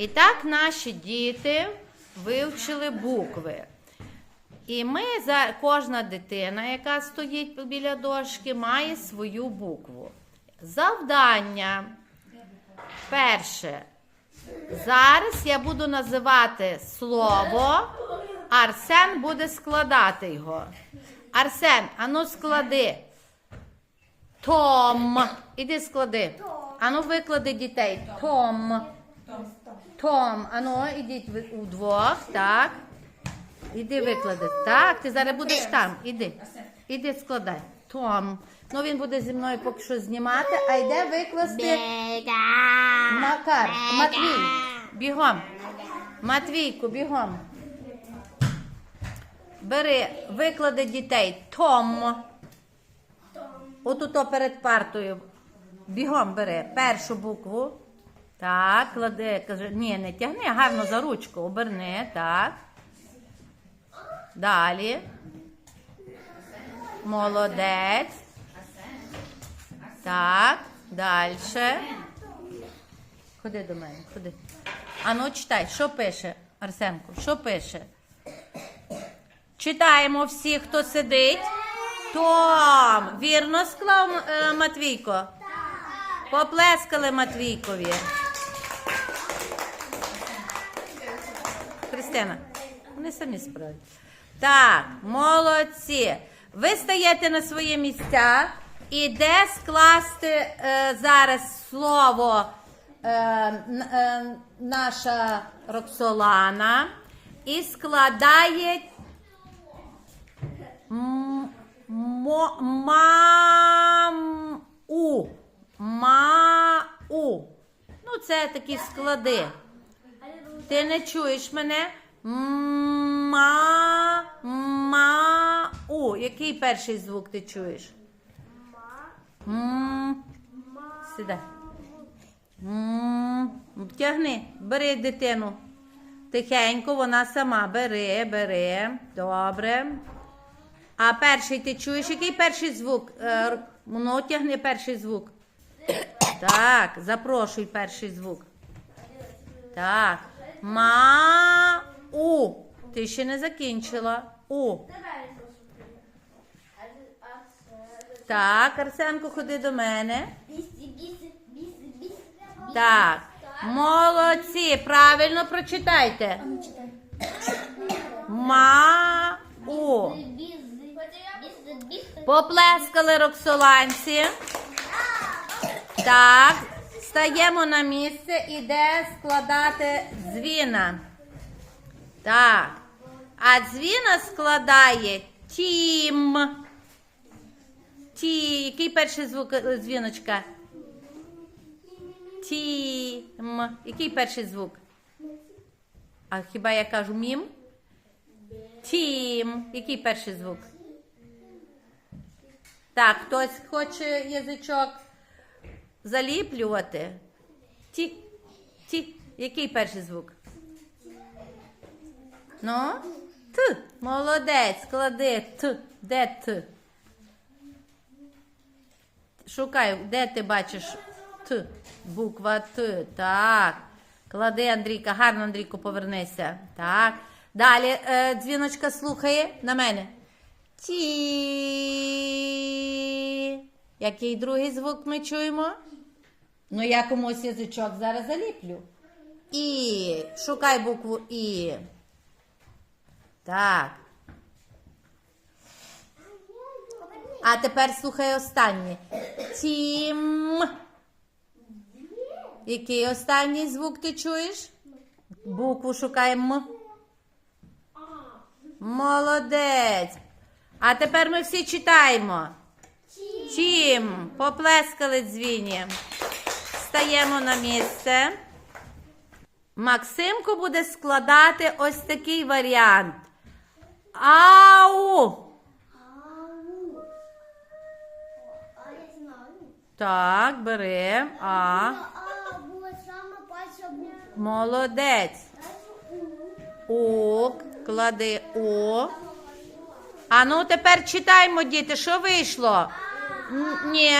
І так наші діти вивчили букви. І ми за кожна дитина, яка стоїть біля дошки, має свою букву. Завдання. Перше. Зараз я буду називати слово, Арсен буде складати його. Арсен, ану склади. Том. Іди склади. Ану виклади дітей. Том. Том. Ану, ідіть ви удвох, так. Іди виклади. Так, ти зараз будеш там. Іди. Іди складай. Том. Ну він буде зі мною поки що знімати, а йде викласти. Макар, Матвій, бігом. Матвійку, бігом. Бери, виклади дітей. Том. Отут перед партою. Бігом бери першу букву. Так, клади, каже, ні, не тягни, гарно за ручку, оберни, так. Далі. Молодець. Так, далі. Ходи до мене, ходи. Ану, читай, що пише, Арсенко, що пише? Читаємо всі, хто сидить. Том, вірно склав е, Матвійко? Поплескали Матвійкові. Христина, вони самі справді. Так, молодці. Ви стаєте на свої місця і де скласти е, зараз слово е, е, наша Роксолана і складає м- мо- мам-у. Ма-у. Ну, це такі склади. Ти не чуєш мене? Ма, ма, у. Який перший звук ти чуєш? М. Сідай. М. Тягни, бери дитину. Тихенько, вона сама. Бери, бери. Добре. А перший ти чуєш, який перший звук? Е, Ну, тягни перший звук. Так, запрошуй перший звук. Так. Ма-у. Ти ще не закінчила. У. Так, Арсенко, ходи до мене. Так. Молодці. Правильно прочитайте. Ма-у. Поплескали роксоланці. Так, стаємо на місце, іде складати дзвіна. Так. А дзвіна складає тім. Ті. Який перший звук е, дзвіночка? Тім. Який перший звук? А хіба я кажу мім? Тім. Який перший звук? Так, хтось хоче язичок заліплювати. Ті. Ті. Який перший звук? Ну? Т. Молодець, клади Т. Де Т? Шукай, де ти бачиш Т. Буква Т. Так. Клади, Андрійка, гарно, Андрійко, повернися. Так. Далі е, дзвіночка слухає на мене. Ті. Який другий звук ми чуємо? Ну, я комусь язичок зараз заліплю. І. Шукай букву І. Так. А тепер слухай останнє. Тім. Який останній звук ти чуєш? Букву шукаємо. Молодець. А тепер ми всі читаємо. Тім. Поплескали дзвіні. Стаємо на місце. Максимко буде складати ось такий варіант. Ау! Так, бери. А. Молодець. У. Клади У. А ну тепер читаймо, діти, що вийшло? Н- Ні.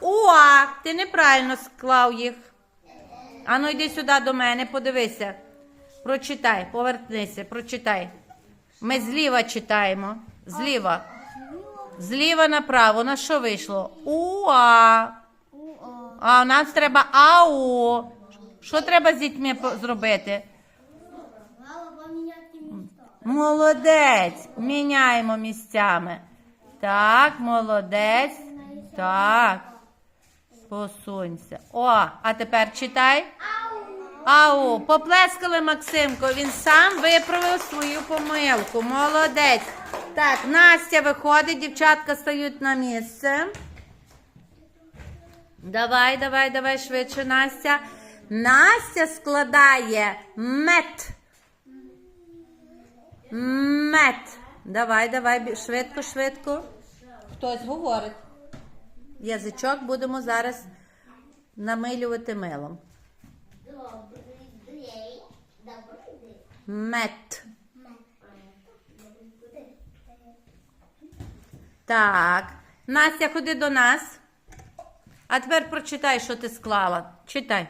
Уа. Ти неправильно склав їх. Ану, йди сюди до мене, подивися. Прочитай, повернися, прочитай. Ми зліва читаємо. Зліва. Зліва направо. На що вийшло? Уа. А у нас треба ау. Що треба з дітьми зробити? Молодець. Міняємо місцями. Так, молодець. Так. Посунься. О, а тепер читай. Ау, поплескали Максимко. Він сам виправив свою помилку. Молодець. Так, Настя виходить, дівчатка стають на місце. Давай, давай, давай швидше, Настя. Настя складає мет. Мет. Давай, давай, швидко, швидко. Хтось говорить. Язичок будемо зараз намилювати милом. Мет. Так. Настя, ходи до нас. А тепер прочитай, що ти склала. Читай.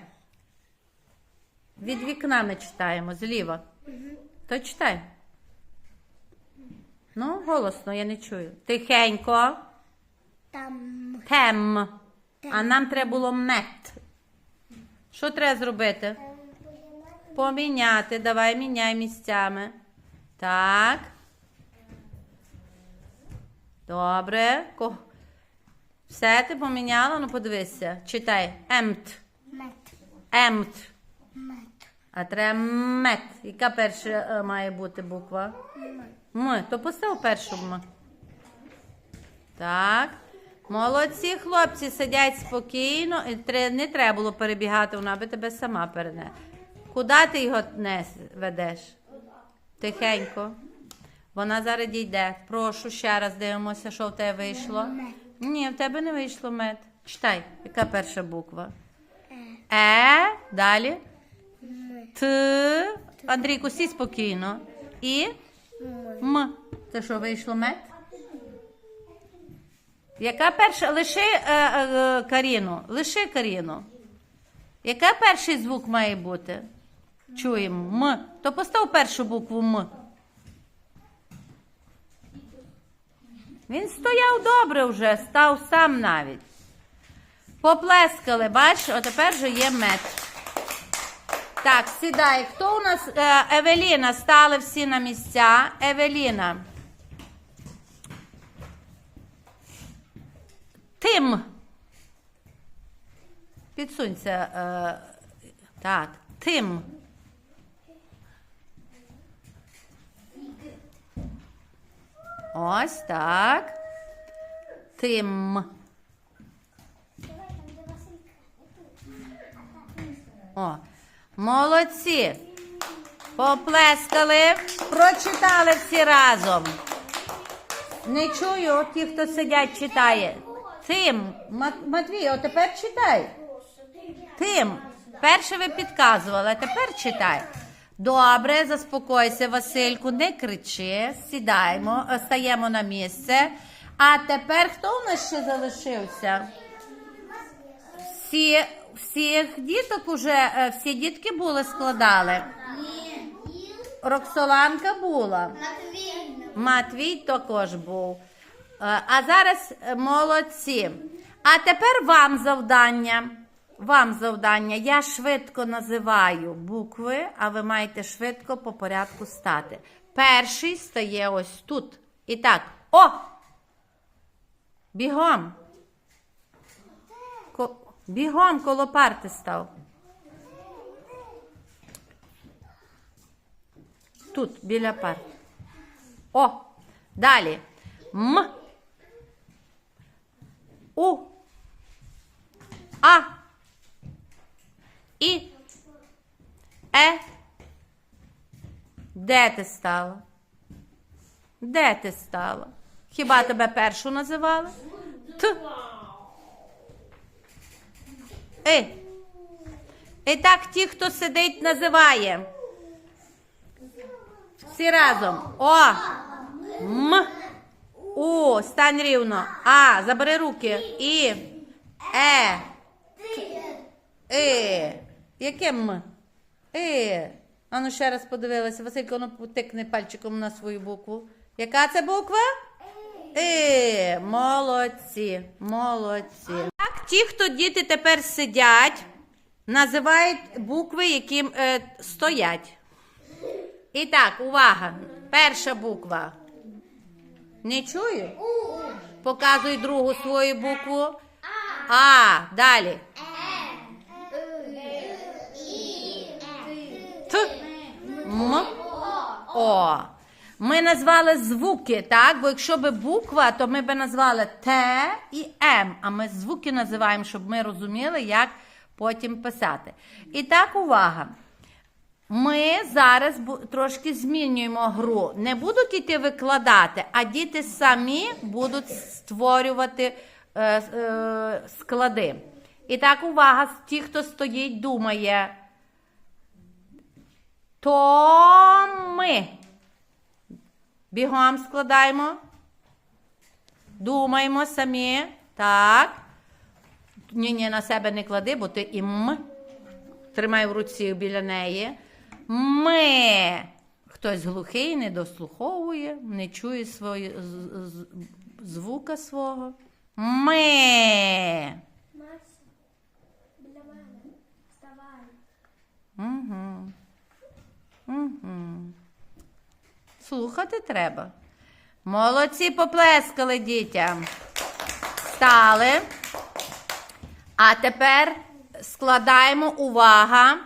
Від вікна ми читаємо зліва. То читай. Ну, голосно, я не чую. Тихенько. Там. Тем. А нам треба було мет. Що треба зробити? Поміняти. Давай міняй місцями. Так. Добре. Все ти поміняла? Ну подивися. Читай. Емт. Мет. Емт. Мет. А треба мет. Яка перша е, має бути буква? М. То постав першу М. Так. Молодці хлопці сидять спокійно. І Не треба було перебігати, вона би тебе сама перене. Куди ти його нес, ведеш? Тихенько. Вона зараз дійде. Прошу ще раз дивимося, що в тебе вийшло. Ні, в тебе не вийшло мед. Читай, яка перша буква? Е, далі. Т. Андрійку, сі спокійно. І М. Це що, вийшло мед? Яка перша? Лиши е, е, Каріну. Лиши Каріну. Яка перший звук має бути? Чуємо. М. То постав першу букву М. Він стояв добре вже, став сам навіть. Поплескали, бачиш, а тепер вже є мед. Так, сідай. Хто у нас? Е, Евеліна, стали всі на місця. Евеліна. Тим. Підсунься. Е, так, Тим. Ось так. Тим. О, молодці. Поплескали, прочитали всі разом. Не чую, ті, хто сидять, читає. Тим, Матвій, от тепер читай. Тим. Перше ви підказували, а тепер читай. Добре, заспокойся, Васильку, не кричи, сідаємо, е, стаємо на місце. А тепер хто у нас ще залишився? Всі, всіх діток уже, е, всі дітки були, складали. Роксоланка була. Матвій. Також був. Е, А зараз молодці. А тепер вам завдання. Вам завдання. Я швидко називаю букви, а ви маєте швидко по порядку стати. Перший стає ось тут. І так. О! Бігом. Ко- Бігом коло парти став. Тут, біля парти. О, далі. М. У. А. І. Е. Де ти стала? Де ти стала? Хіба тебе першу називали? Т. Е. І так ті, хто сидить, називає. Всі разом. О. М. У. Стань рівно. А. Забери руки. І. Е. І. Яке М? Е. Ану ще раз подивилася. Василько, ну потикни пальчиком на свою букву. Яка це буква? Е. Молодці. Молодці. Так, ті, хто діти тепер сидять, називають букви, які е, стоять. І так, увага. Перша буква. Не чую? Показуй другу свою букву. А, далі. М. О. Ми назвали звуки, так? Бо якщо би буква, то ми би назвали Т і М. А ми звуки називаємо, щоб ми розуміли, як потім писати. І так, увага. Ми зараз трошки змінюємо гру. Не будуть іти викладати, а діти самі будуть створювати е, е, склади. І так, увага, ті, хто стоїть, думає. То ми. Бігом складаємо. Думаємо самі. Так. Ні, ні, на себе не клади, бо ти і м. Тримай в руці біля неї. Ми. Хтось глухий, не дослуховує, не чує свої, з- з- звука свого. Ми. Мася, біля мене. Вставай. Угу. Угу. Слухати треба. Молодці поплескали дітям. Стали. А тепер складаємо увага.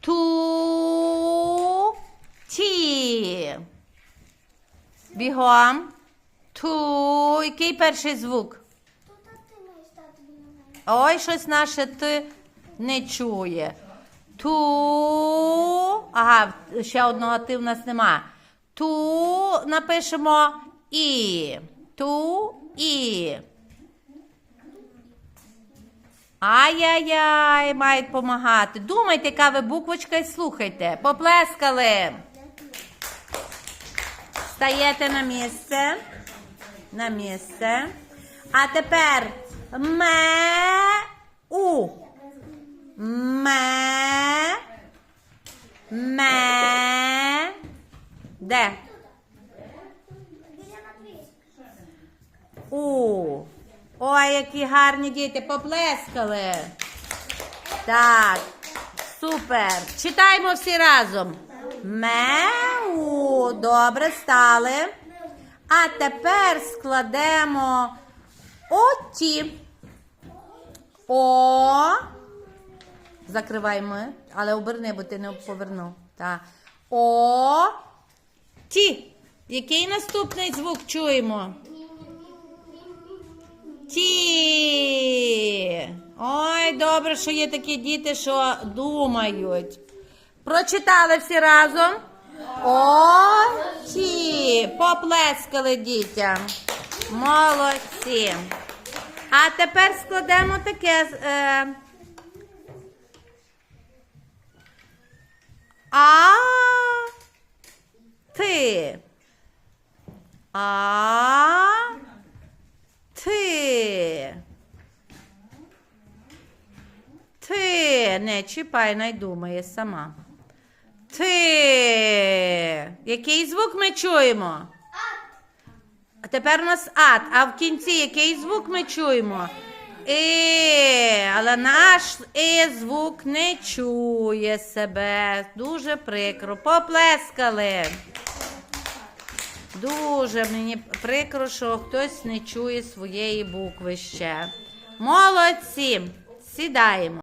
Ту ті. Бігом. Ту. Який перший звук? Ой, щось наше ти не чує. Ту. Ага, ще одного ти в нас нема. Ту напишемо і. Ту і. Ай-яй-яй, мають допомагати. Думайте, яка ви буквочка і слухайте. Поплескали. Стаєте на місце. На місце. А тепер ме у. Ме. Ме. Де? У. Ой, які гарні діти, поплескали. Так, супер. Читаємо всі разом. Меу. Добре, стали. А тепер складемо оті. О. Закривай ми, але оберни, бо ти не повернув. Так. О. Ті. Який наступний звук чуємо? Ті. Ой, добре, що є такі діти, що думають. Прочитали всі разом. О, ті. Поплескали дітям. Молодці. А тепер складемо таке. Е, а ти. А ти. Ти. Не чіпай, не думає сама. Ти. Який звук ми чуємо? А тепер у нас ад. А в кінці який звук ми чуємо? Е, але наш е звук не чує себе. Дуже прикро. Поплескали. Дуже мені прикро, що хтось не чує своєї букви ще. Молодці. Сідаємо.